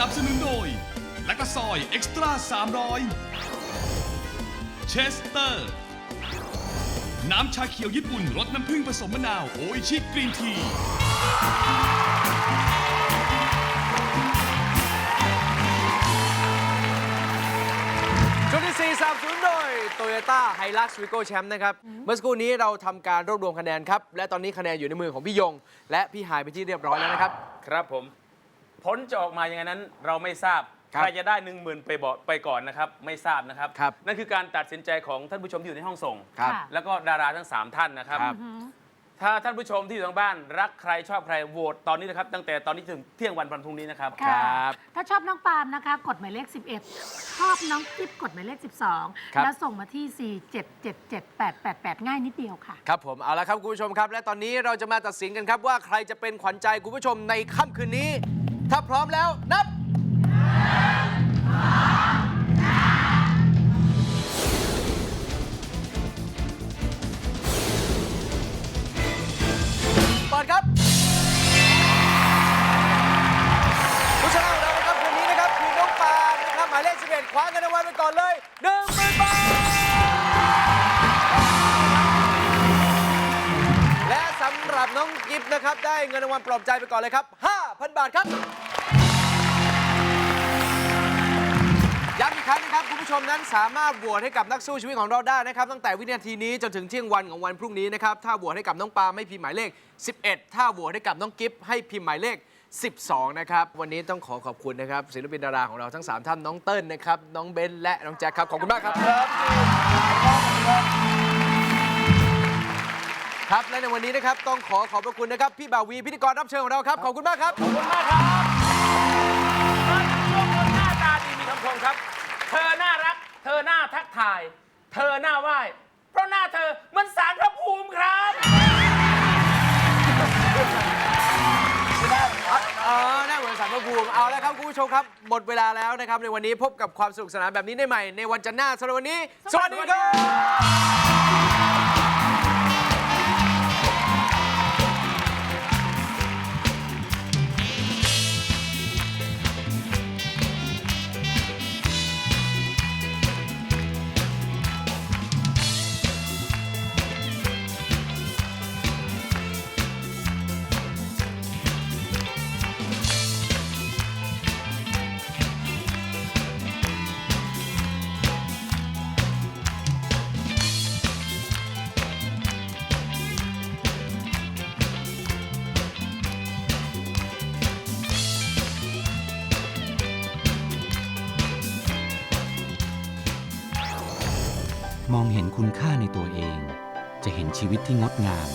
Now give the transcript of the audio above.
นับสนุนโดยและกระซอยเอ็กซ์ตร้า300 เชสเตอร์ น้ำชาเขียวญี่ปุ่นรสน้ำผึ้งผสมมะนาวโออิชิกรีนทีช่วงที่ 4 สามศูนย์โดย Toyota Hilux Vigo Champ นะครับ เมื่อสักครู่นี้เราทำการรวบรวมคะแนนครับ และตอนนี้คะแนนอยู่ในมือของพี่ยง และพี่หายไปที่เรียบร้อยแล้วนะครับ ครับผม ผลจะออกมาอย่างไงนั้นเราไม่ทราบครับใครจะได้ 1 0,000ไปบอกไปก่อนนะครับ ไม่ทราบนะครับ ครับ นั่นคือการตัดสินใจของท่านผู้ชมที่อยู่ในห้องส่ง ครับ ค่ะ แล้วก็ดาราทั้ง 3 ท่านนะครับ ครับถ้าท่านผู้ชมที่อยู่ทางบ้าน รักใครชอบใครโหวตตอนนี้นะครับ ตั้งแต่ตอนนี้ถึงเที่ยงวันวันพรุ่งนี้นะครับ ค่ะครับถ้าชอบน้องปาล์มนะคะ กดหมายเลข 11 ชอบน้องกิ๊บกดหมายเลข ครับ 12 แล้วส่งมาที่ 4777888 ง่ายนิดเดียวค่ะ ครับผมเอาละครับคุณผู้ชมครับ และตอนนี้เราจะมาตัดสินกันครับว่าใครจะเป็นขวัญใจคุณผู้ชมในค่ำคืนนี้ ถ้าพร้อมแล้วนับเปิดครับผู้ชนะของเรานะครับคืนนี้นะครับคือน้องปาล์มนะครับหมายเลข11คว้าเงินรางวัลไปก่อนเลย1 0,000บาท และสำหรับน้องกิฟต์นะครับ ได้เงินรางวัลปลอบใจไปก่อนเลยครับ 5,000 บาทครับ ครั้งนะครับ คุณผู้ชมนั้นสามารถโหวตให้กับนักสู้ชีวิตของเราได้นะครับ ตั้งแต่วินาทีนี้จนถึงเที่ยงวันของวันพรุ่งนี้นะครับ ถ้าโหวตให้กับน้องปาล์มให้พิมพ์หมายเลข 11 ถ้าโหวตให้กับน้องกิฟต์ให้พิมพ์หมายเลข 12 นะครับ วันนี้ต้องขอขอบคุณนะครับศิลปินดาราของเราทั้ง 3 ท่านน้องเติ้ลนะครับ น้องเบนซ์และน้องแจ็คครับ ขอบคุณมากครับ ครับ และในวันนี้นะครับต้องขอขอบพระคุณนะครับพี่บ่าวีพิธีกรรับเชิญของเราครับ ขอบคุณมากครับ ขอบคุณมากครับมาถึงช่วงคนหน้าตาดีมีคำคมครับ เธอน่ารัก เธอน่าทักทาย เธอน่าไหว้ เพราะหน้าเธอมันสารพระภูมิครับเออน่าเหมือนสารพระภูมิเอาแล้วครับคุณผู้ชมครับ หมดเวลาแล้วนะครับ ในวันนี้พบกับความสนุกสนานแบบนี้ได้ใหม่ ในวันจันทร์หน้าสำหรับวันนี้ สวัสดีครับ มองเห็นคุณค่าในตัวเอง จะเห็นชีวิตที่งดงาม